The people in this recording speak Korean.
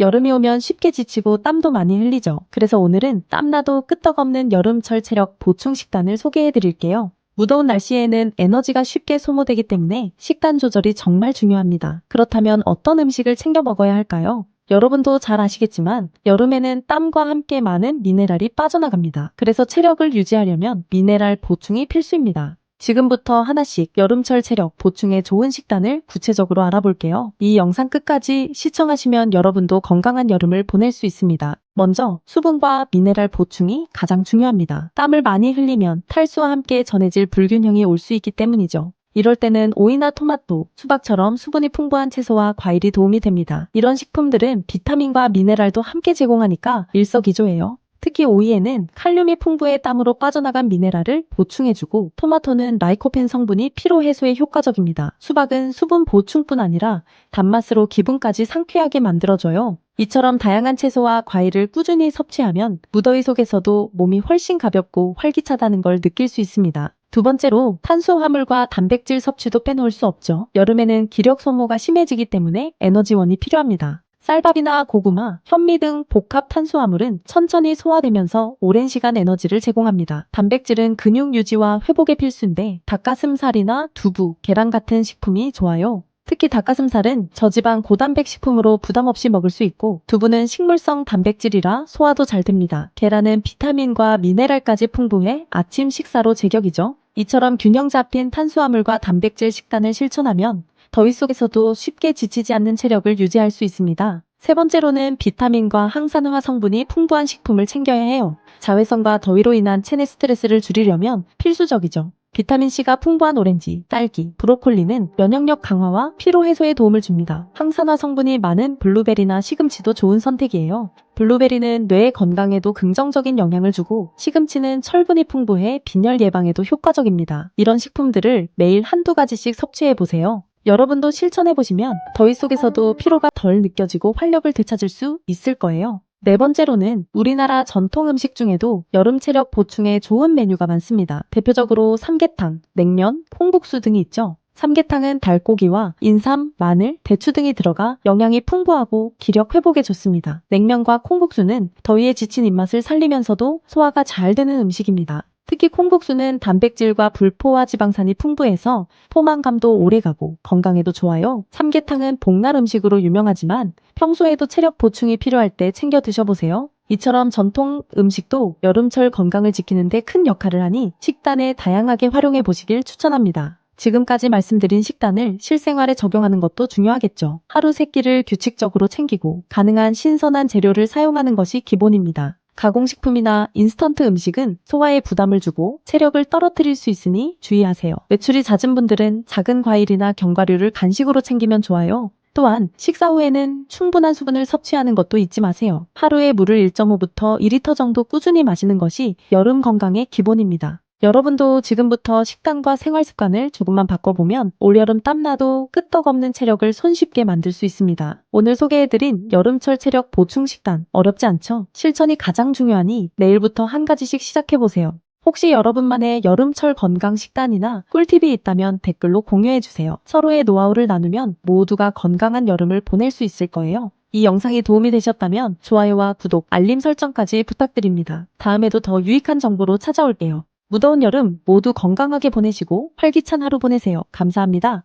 여름이 오면 쉽게 지치고 땀도 많이 흘리죠. 그래서 오늘은 땀나도 끄떡없는 여름철 체력 보충 식단을 소개해 드릴게요. 무더운 날씨에는 에너지가 쉽게 소모되기 때문에 식단 조절이 정말 중요합니다. 그렇다면 어떤 음식을 챙겨 먹어야 할까요? 여러분도 잘 아시겠지만 여름에는 땀과 함께 많은 미네랄이 빠져나갑니다. 그래서 체력을 유지하려면 미네랄 보충이 필수입니다. 지금부터 하나씩 여름철 체력 보충에 좋은 식단을 구체적으로 알아볼게요. 이 영상 끝까지 시청하시면 여러분도 건강한 여름을 보낼 수 있습니다. 먼저 수분과 미네랄 보충이 가장 중요합니다. 땀을 많이 흘리면 탈수와 함께 전해질 불균형이 올 수 있기 때문이죠. 이럴 때는 오이나 토마토, 수박처럼 수분이 풍부한 채소와 과일이 도움이 됩니다. 이런 식품들은 비타민과 미네랄도 함께 제공하니까 일석이조예요. 특히 오이에는 칼륨이 풍부해 땀으로 빠져나간 미네랄을 보충해주고 토마토는 라이코펜 성분이 피로 해소에 효과적입니다. 수박은 수분 보충뿐 아니라 단맛으로 기분까지 상쾌하게 만들어줘요. 이처럼 다양한 채소와 과일을 꾸준히 섭취하면 무더위 속에서도 몸이 훨씬 가볍고 활기차다는 걸 느낄 수 있습니다. 두 번째로 탄수화물과 단백질 섭취도 빼놓을 수 없죠. 여름에는 기력 소모가 심해지기 때문에 에너지원이 필요합니다. 쌀밥이나 고구마, 현미 등 복합 탄수화물은 천천히 소화되면서 오랜 시간 에너지를 제공합니다. 단백질은 근육 유지와 회복에 필수인데 닭가슴살이나 두부, 계란 같은 식품이 좋아요. 특히 닭가슴살은 저지방 고단백 식품으로 부담 없이 먹을 수 있고 두부는 식물성 단백질이라 소화도 잘 됩니다. 계란은 비타민과 미네랄까지 풍부해 아침 식사로 제격이죠. 이처럼 균형 잡힌 탄수화물과 단백질 식단을 실천하면 더위 속에서도 쉽게 지치지 않는 체력을 유지할 수 있습니다. 세 번째로는 비타민과 항산화 성분이 풍부한 식품을 챙겨야 해요. 자외선과 더위로 인한 체내 스트레스를 줄이려면 필수적이죠. 비타민C가 풍부한 오렌지, 딸기, 브로콜리는 면역력 강화와 피로 해소에 도움을 줍니다. 항산화 성분이 많은 블루베리나 시금치도 좋은 선택이에요. 블루베리는 뇌 건강에도 긍정적인 영향을 주고 시금치는 철분이 풍부해 빈혈 예방에도 효과적입니다. 이런 식품들을 매일 한두 가지씩 섭취해 보세요. 여러분도 실천해 보시면 더위 속에서도 피로가 덜 느껴지고 활력을 되찾을 수 있을 거예요. 네 번째로는 우리나라 전통 음식 중에도 여름 체력 보충에 좋은 메뉴가 많습니다. 대표적으로 삼계탕, 냉면, 콩국수 등이 있죠. 삼계탕은 달고기와 인삼, 마늘, 대추 등이 들어가 영양이 풍부하고 기력 회복에 좋습니다. 냉면과 콩국수는 더위에 지친 입맛을 살리면서도 소화가 잘 되는 음식입니다. 특히 콩국수는 단백질과 불포화 지방산이 풍부해서 포만감도 오래가고 건강에도 좋아요. 삼계탕은 복날 음식으로 유명하지만 평소에도 체력 보충이 필요할 때 챙겨 드셔보세요. 이처럼 전통 음식도 여름철 건강을 지키는데 큰 역할을 하니 식단에 다양하게 활용해 보시길 추천합니다. 지금까지 말씀드린 식단을 실생활에 적용하는 것도 중요하겠죠. 하루 세 끼를 규칙적으로 챙기고 가능한 신선한 재료를 사용하는 것이 기본입니다. 가공식품이나 인스턴트 음식은 소화에 부담을 주고 체력을 떨어뜨릴 수 있으니 주의하세요. 매출이 잦은 분들은 작은 과일이나 견과류를 간식으로 챙기면 좋아요. 또한 식사 후에는 충분한 수분을 섭취하는 것도 잊지 마세요. 하루에 물을 1.5부터 2리터 정도 꾸준히 마시는 것이 여름 건강의 기본입니다. 여러분도 지금부터 식단과 생활 습관을 조금만 바꿔보면 올여름 땀나도 끄떡없는 체력을 손쉽게 만들 수 있습니다. 오늘 소개해드린 여름철 체력 보충 식단 어렵지 않죠? 실천이 가장 중요하니 내일부터 한 가지씩 시작해보세요. 혹시 여러분만의 여름철 건강 식단이나 꿀팁이 있다면 댓글로 공유해주세요. 서로의 노하우를 나누면 모두가 건강한 여름을 보낼 수 있을 거예요. 이 영상이 도움이 되셨다면 좋아요와 구독, 알림 설정까지 부탁드립니다. 다음에도 더 유익한 정보로 찾아올게요. 무더운 여름 모두 건강하게 보내시고 활기찬 하루 보내세요. 감사합니다.